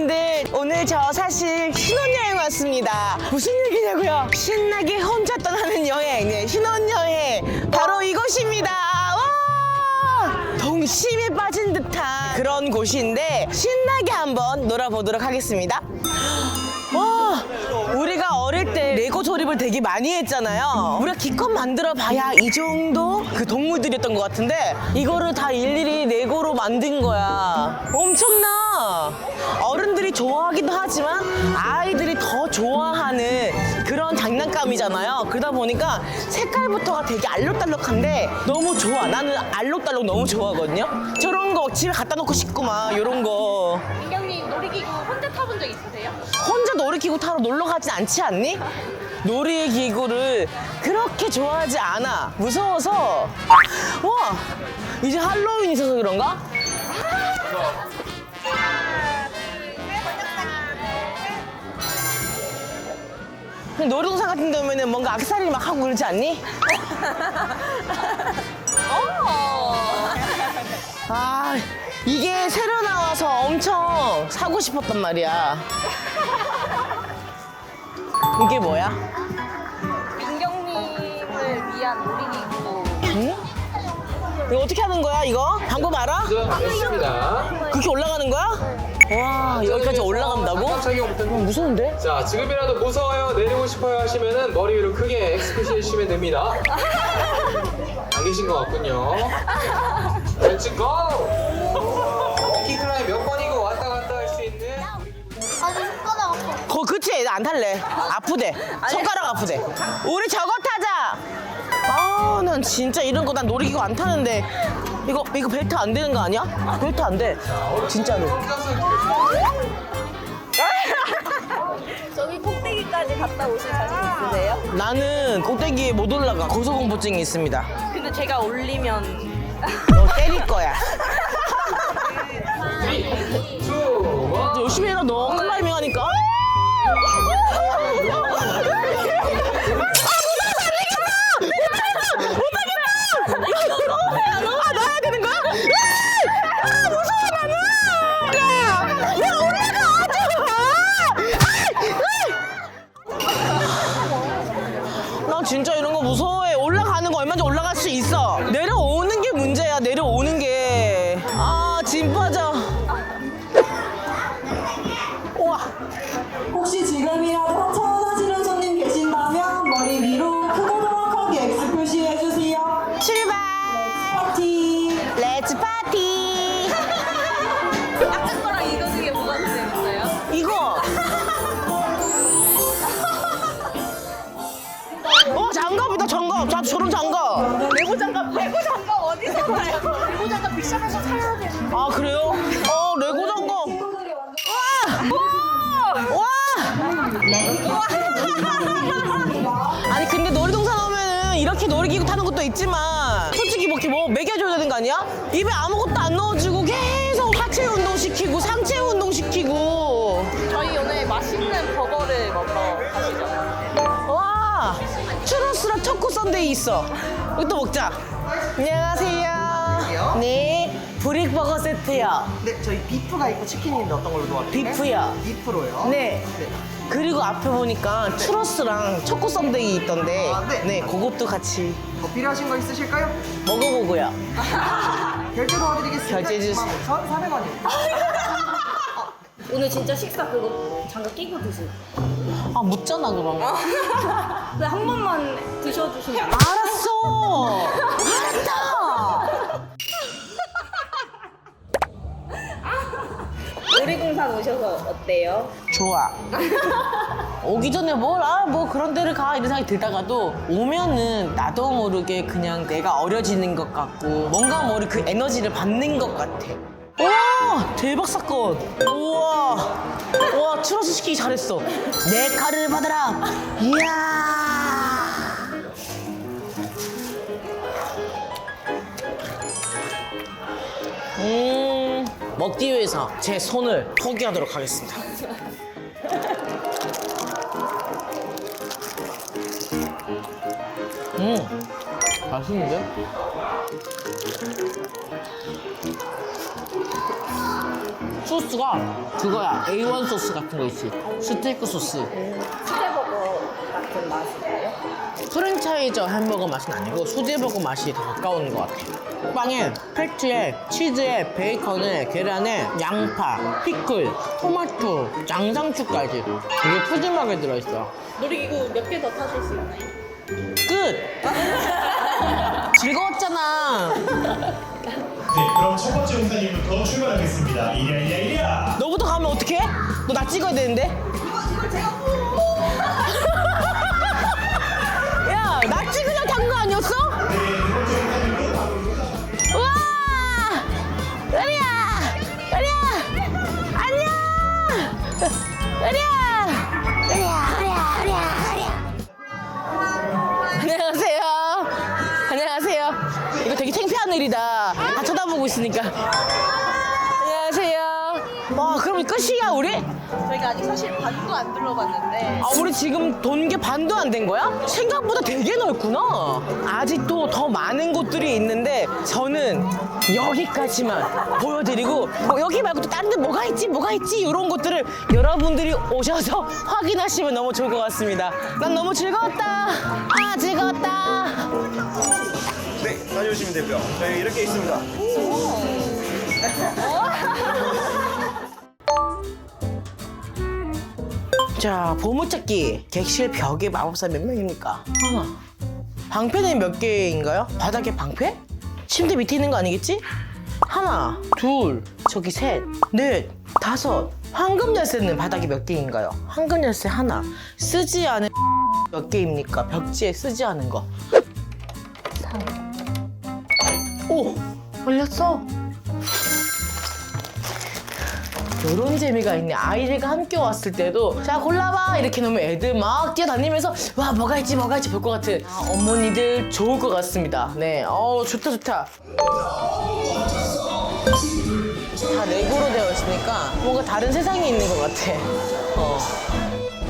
여러분들 오늘 저 사실 신혼여행 왔습니다. 무슨 얘기냐고요? 신나게 혼자 떠나는 여행. 네, 신혼여행. 바로 이곳입니다. 와! 동심에 빠진 듯한 그런 곳인데 신나게 한번 놀아보도록 하겠습니다. 와! 우리가 어릴 때 레고 조립을 되게 많이 했잖아요. 우리가 기껏 만들어 봐야 이 정도 그 동물들이었던 것 같은데 이거를 다 일일이 레고로 만든 거야. 엄청나 어른들이 좋아하기도 하지만 아이들이 더 좋아하는 그런 장난감이잖아요 그러다 보니까 색깔부터가 되게 알록달록한데 너무 좋아 나는 알록달록 너무 좋아하거든요 저런 거 집에 갖다 놓고 싶고 막 이런 거 민경님 놀이기구 혼자 타본 적 있으세요? 혼자 놀이기구 타러 놀러 가진 않지 않니? 놀이기구를 그렇게 좋아하지 않아. 무서워서. 와! 이제 할로윈 있어서 그런가? 놀이동산 같은 데 오면은 뭔가 악세사리 막 하고 그러지 않니? 어. 아, 이게 새로 나와서 엄청 사고 싶었단 말이야. 이게 뭐야? 민경님을 위한 놀이기구. 응? 이거 어떻게 하는 거야, 이거? 방법 알아? 됐습니다. 그렇게 올라가는 거야? 와, 여기까지 올라간다고? 깜짝이부터 어, 무서운데? 자, 지금이라도 무서워요, 내리고 싶어요 하시면은 머리 위로 크게 X 표시해주시면 됩니다. 안 계신 것 같군요. Let's go! 키 클라이 몇 번이고 왔다 갔다 할 수 있는 아니 손가락 아파. 거, 그치? 나 안 탈래. 아프대. 손가락 아프대. 우리 저거 타자! 아, 난 진짜 이런 거 난 놀이기구 안 타는데. 이거, 이거 벨트 안 되는 거 아니야? 벨트 안 돼. 진짜로. 저기 꼭대기까지 갔다 오실 자신 있으세요? 나는 꼭대기에 못 올라가. 고소공포증이 있습니다. 근데 제가 올리면 너 때릴 거야. 3, 2, 1. 열심히 해라, 너. 클라이밍 장갑. 나 저런 장갑. 레고 장갑 레고 장갑 어디서 사요? 레고 장갑 빅샵에서 사야 되는데. 아, 그래요? 어, 레고 장갑. 친구들이 완전 와! 아니 근데 놀이동산 오면은 이렇게 놀이기구 타는 것도 있지만 솔직히 뭐 이렇게 뭐 먹여줘야 되는 거 아니야? 입에 아무것도 안 넣어주 썬데이 있어 이것도 먹자 안녕하세요 네 브릭버거 세트요 네, 저희 비프가 있고 치킨이 있는데 어떤 걸로 도와드릴까요? 비프요 비프로요? 네. 그리고 앞에 보니까 추러스랑 초코 썬데이 있던데 아, 네. 네 그것도 같이 더 필요하신 거 있으실까요? 먹어보고요 결제 도와드리겠습니다. 결제해 주세요. 1,400원입니다. 오늘 진짜 식사 그거 장갑 끼고 드세요. 아 묻잖아 그러면 근데 한 번만 드셔주시면. 알았어 알았다 놀이동산 오셔서 어때요? 좋아 오기 전에 뭘 아 뭐 그런 데를 가 이런 생각이 들다가도 오면은 나도 모르게 그냥 내가 어려지는 것 같고 뭔가 모르 그 에너지를 받는 것 같아 와 대박 사건 우 와와 추러스 시키기 잘했어. 내 칼을 받아라. 이야. 음. 먹기 위해서 제 손을 포기하도록 하겠습니다. 음. 맛있는데? 소스가 그거야. A1 소스 같은 거 있지. 스테이크 소스. 수제버거 같은 맛이에요? 프랜차이저 햄버거 맛은 아니고 수제버거 맛이 더 가까운 것 같아. 빵에 패티에 치즈에 베이컨에 계란에 양파, 피클, 토마토, 양상추까지 되게 푸짐하게 들어있어. 놀이기구 몇 개 더 타실 수 있나요? 끝! 즐거웠잖아. 네, 그럼 첫 번째 용사님부터 출발하겠습니다. 이랴 이랴 이랴. 너부터 가면 어떡해? 너 나 찍어야 되는데? 야, 나 찍으려고 한거 아니었어? 아직 사실 반도 안 둘러봤는데 아, 우리 지금 돈 게 반도 안 된 거야? 생각보다 되게 넓구나. 아직도 더 많은 곳들이 있는데 저는 여기까지만 보여드리고 뭐 여기 말고 또 다른 데 뭐가 있지 뭐가 있지 이런 것들을 여러분들이 오셔서 확인하시면 너무 좋을 것 같습니다. 난 너무 즐거웠다. 아 즐거웠다. 네, 다녀오시면 되고요. 저희 이렇게 있습니다. 자 보물찾기 객실 벽에 마법사 몇 명입니까? 하나. 방패는 몇 개인가요? 바닥에 방패? 침대 밑에 있는 거 아니겠지? 하나, 둘, 저기 셋, 넷, 다섯. 황금 열쇠는 바닥에 몇 개인가요? 황금 열쇠 하나. 쓰지 않은 몇 개입니까? 벽지에 쓰지 않은 거. 오! 걸렸어. 이런 재미가 있네. 아이들과 함께 왔을 때도 자 골라봐 이렇게 놓으면 애들 막 뛰어다니면서 와 뭐가 있지 뭐가 있지 볼 것 같은 아, 어머니들 좋을 것 같습니다. 네, 어 좋다 좋다. 다 레고로 되어 있으니까 뭔가 다른 세상에 있는 것 같아. 어.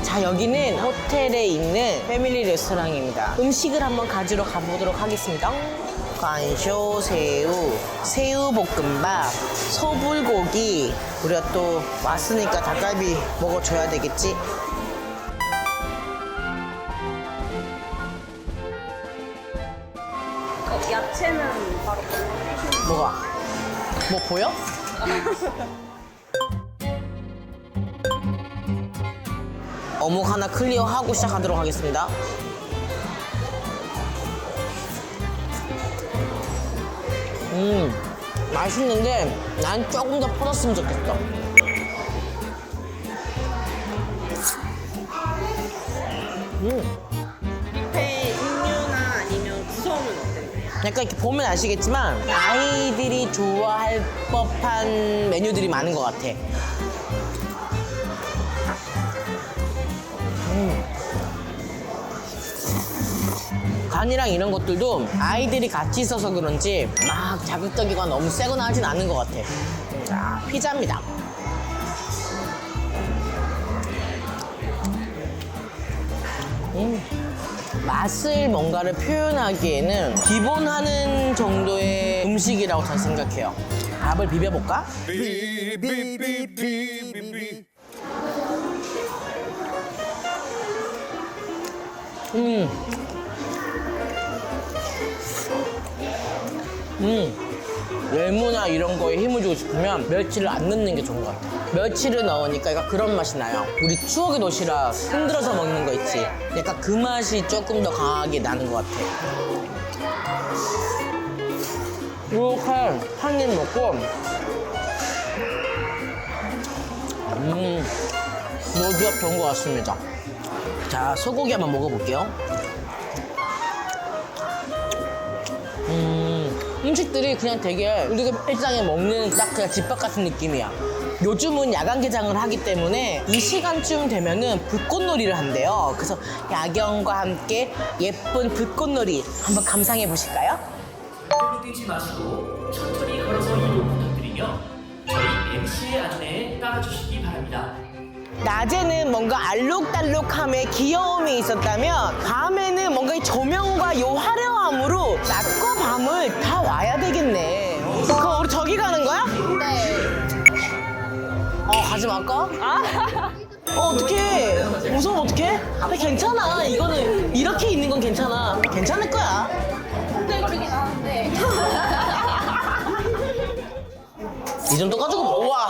자 여기는 호텔에 있는 패밀리 레스토랑입니다. 음식을 한번 가지러 가보도록 하겠습니다. 관쇼 새우, 새우 볶음밥, 소불고기. 우리가 또 왔으니까 닭갈비 먹어줘야 되겠지? 어, 야채는 바로 먹으시면 뭐가? 뭐 보여? 어묵 하나 클리어하고 시작하도록 하겠습니다. 음, 맛있는데 난 조금 더 퍼졌으면 좋겠어. 뷔페 음료나 아니면 구성은 어때요? 약간 이렇게 보면 아시겠지만 아이들이 좋아할 법한 메뉴들이 많은 것 같아. 간이랑 이런 것들도 아이들이 같이 있어서 그런지 막 자극적이거나 너무 세거나 하진 않는 것 같아. 자, 피자입니다. 음. 맛을 뭔가를 표현하기에는 기본하는 정도의 음식이라고 저는 생각해요. 밥을 비벼볼까? 음. 이런 거에 힘을 주고 싶으면 멸치를 안 넣는 게 좋은 것 같아. 멸치를 넣으니까 약간 그런 맛이 나요. 우리 추억의 도시락 흔들어서 먹는 거 있지. 약간 그 맛이 조금 더 강하게 나는 것 같아. 이렇게 한 입 먹고 음 모두가 좋은 것 같습니다. 자 소고기 한번 먹어볼게요. 음, 음식들이 그냥 되게 우리가 일상에 먹는 딱 그냥 집밥 같은 느낌이야. 요즘은 야간 개장을 하기 때문에 이 시간쯤 되면은 불꽃놀이를 한대요. 그래서 야경과 함께 예쁜 불꽃놀이 한번 감상해 보실까요? 뛰지 마시고 천천히 걸어서 이동 부탁드리며 저희 MC의 안내에 따라주시기 바랍니다. 낮에는 뭔가 알록달록함에 귀여움이 있었다면 밤에는 뭔가 이 조명과 요 화려함으로 낮과 와야 되겠네. 그럼 우리 저기 가는 거야? 네. 마지막 거? 어, 어떡해. 무서우면 어떡해? 근데 괜찮아. 이거는 이렇게 있는 건 괜찮아. 괜찮을 거야. 흔들거리긴 하는데. 이 정도 가지고 뭐, 와.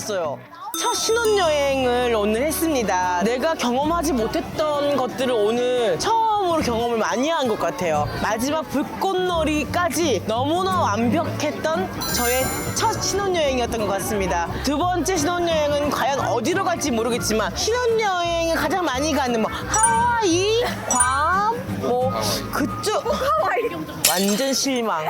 봤어요. 첫 신혼여행을 오늘 했습니다. 내가 경험하지 못했던 것들을 오늘 처음으로 경험을 많이 한 것 같아요. 마지막 불꽃놀이까지 너무나 완벽했던 저의 첫 신혼여행이었던 것 같습니다. 두 번째 신혼여행은 과연 어디로 갈지 모르겠지만 신혼여행을 가장 많이 가는 뭐 하와이, 괌, 뭐 그쪽 완전 실망.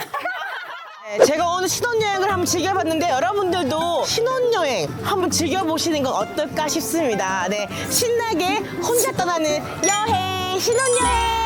네, 제가 오늘 신혼여행을 한번 즐겨봤는데 여러분들도 신혼여행 한번 즐겨보시는 건 어떨까 싶습니다. 네, 신나게 혼자 떠나는 여행, 신혼여행!